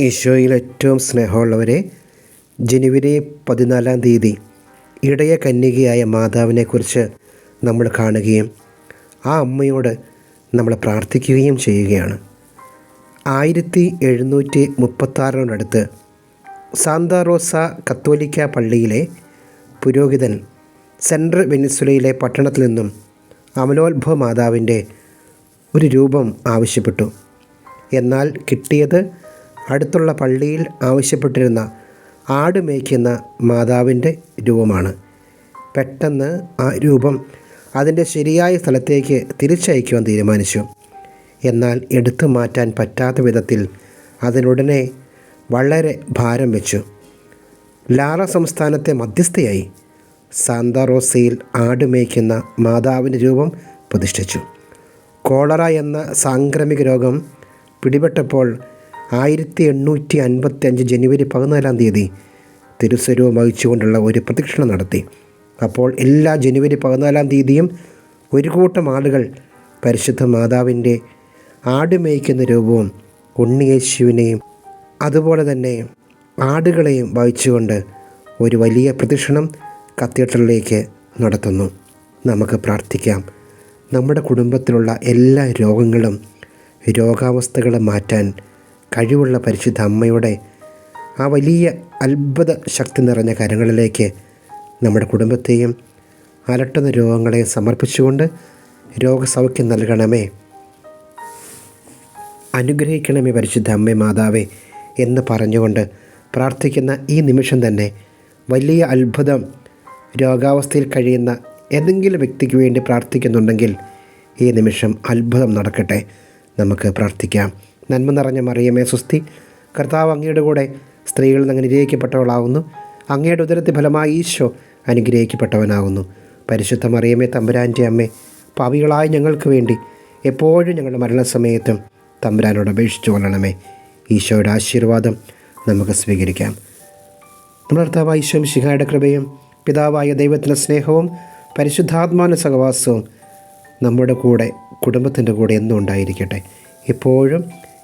ഈശോയിൽ ഏറ്റവും സ്നേഹമുള്ളവരെ ജനുവരി പതിനാലാം തീയതി ഇടയ കന്യകയായ മാതാവിനെക്കുറിച്ച് നമ്മൾ കാണുകയും ആ അമ്മയോട് നമ്മൾ പ്രാർത്ഥിക്കുകയും ചെയ്യുകയാണ്. ആയിരത്തി എഴുന്നൂറ്റി മുപ്പത്താറിനടുത്ത് സാന്താറോസ കത്തോലിക്ക പള്ളിയിലെ പുരോഹിതൻ സെൻട്രൽ വെനിസുലയിലെ പട്ടണത്തിൽ നിന്നും അമലോത്ഭവ മാതാവിന്റെ ഒരു രൂപം ആവശ്യപ്പെട്ടു. എന്നാൽ കിട്ടിയത് അടുത്തുള്ള പള്ളിയിൽ ആവശ്യപ്പെട്ടിരുന്ന ആട് മേയ്ക്കുന്ന മാതാവിന്റെ രൂപമാണ്. പെട്ടെന്ന് ആ രൂപം അതിന്റെ ശരിയായ സ്ഥലത്തേക്ക് തിരിച്ചയക്കുവാൻ തീരുമാനിച്ചു. എന്നാൽ എടുത്തു മാറ്റാൻ പറ്റാത്ത വിധത്തിൽ അതിനുടനെ വളരെ ഭാരം വെച്ചു. ലാറ സംസ്ഥാനത്തെ മധ്യസ്ഥയായി സാന്താറോസയിൽ ആട് മേയ്ക്കുന്ന മാതാവിന്റെ രൂപം പ്രതിഷ്ഠിച്ചു. കോളറ എന്ന സാംക്രമിക രോഗം പിടിപെട്ടപ്പോൾ ആയിരത്തി എണ്ണൂറ്റി അൻപത്തി അഞ്ച് ജനുവരി പതിനാലാം തീയതി തിരുസ്വരൂപം വഹിച്ചുകൊണ്ടുള്ള ഒരു പ്രദക്ഷിണം നടത്തി. അപ്പോൾ എല്ലാ ജനുവരി പതിനാലാം തീയതിയും ഒരു കൂട്ടം ആളുകൾ പരിശുദ്ധ മാതാവിന്റെ ആടുമേയ്ക്കുന്ന രൂപവും ഉണ്ണിയേശുവിനെയും അതുപോലെ തന്നെ ആടുകളെയും വഹിച്ചുകൊണ്ട് ഒരു വലിയ പ്രദക്ഷിണം കത്തീഡ്രലിലേക്ക് നടത്തുന്നു. നമുക്ക് പ്രാർത്ഥിക്കാം. നമ്മുടെ കുടുംബത്തിലുള്ള എല്ലാ രോഗങ്ങളും രോഗാവസ്ഥകളും മാറ്റാൻ കഴിവുള്ള പരിശുദ്ധ അമ്മയുടെ ആ വലിയ അത്ഭുത ശക്തി നിറഞ്ഞ കരങ്ങളിലേക്ക് നമ്മുടെ കുടുംബത്തെയും അലട്ടുന്ന രോഗങ്ങളെ സമർപ്പിച്ചുകൊണ്ട് രോഗസൗഖ്യം നൽകണമേ. അനുഗ്രഹിക്കണമേ പരിശുദ്ധ അമ്മേ മാതാവേ എന്ന് പറഞ്ഞുകൊണ്ട് പ്രാർത്ഥിക്കുന്ന ഈ നിമിഷം തന്നെ വലിയ അത്ഭുതം രോഗാവസ്ഥയിൽ കഴിയുന്ന ഏതെങ്കിലും വ്യക്തിക്ക് വേണ്ടി പ്രാർത്ഥിക്കുന്നുണ്ടെങ്കിൽ ഈ നിമിഷം അത്ഭുതം നടക്കട്ടെ. നമുക്ക് പ്രാർത്ഥിക്കാം. നന്മ നിറഞ്ഞ മറിയമേ സുസ്തി കർത്താവ് അങ്ങയുടെ കൂടെ സ്ത്രീകളിൽ നിന്ന് അനുഗ്രഹിക്കപ്പെട്ടവളാകുന്നു അങ്ങയുടെ ഉദരത്തിൽ ഫലമായി ഈശോ അനുഗ്രഹിക്കപ്പെട്ടവനാകുന്നു. പരിശുദ്ധ മറിയമേ തമ്പുരാന്റെ അമ്മേ പാവികളായ ഞങ്ങൾക്ക് വേണ്ടി എപ്പോഴും ഞങ്ങളുടെ മരണസമയത്തും തമ്പുരാനോട് അപേക്ഷിച്ചു കൊള്ളണമേ. ഈശോയുടെ ആശീർവാദം നമുക്ക് സ്വീകരിക്കാം. നമ്മുടെ കർത്താവായ ഈശോ ശിഖായുടെ കൃപയും പിതാവായ ദൈവത്തിന്റെ സ്നേഹവും പരിശുദ്ധാത്മാന സഹവാസവും നമ്മുടെ കൂടെ കുടുംബത്തിന്റെ കൂടെ എന്നും ഉണ്ടായിരിക്കട്ടെ. എപ്പോഴും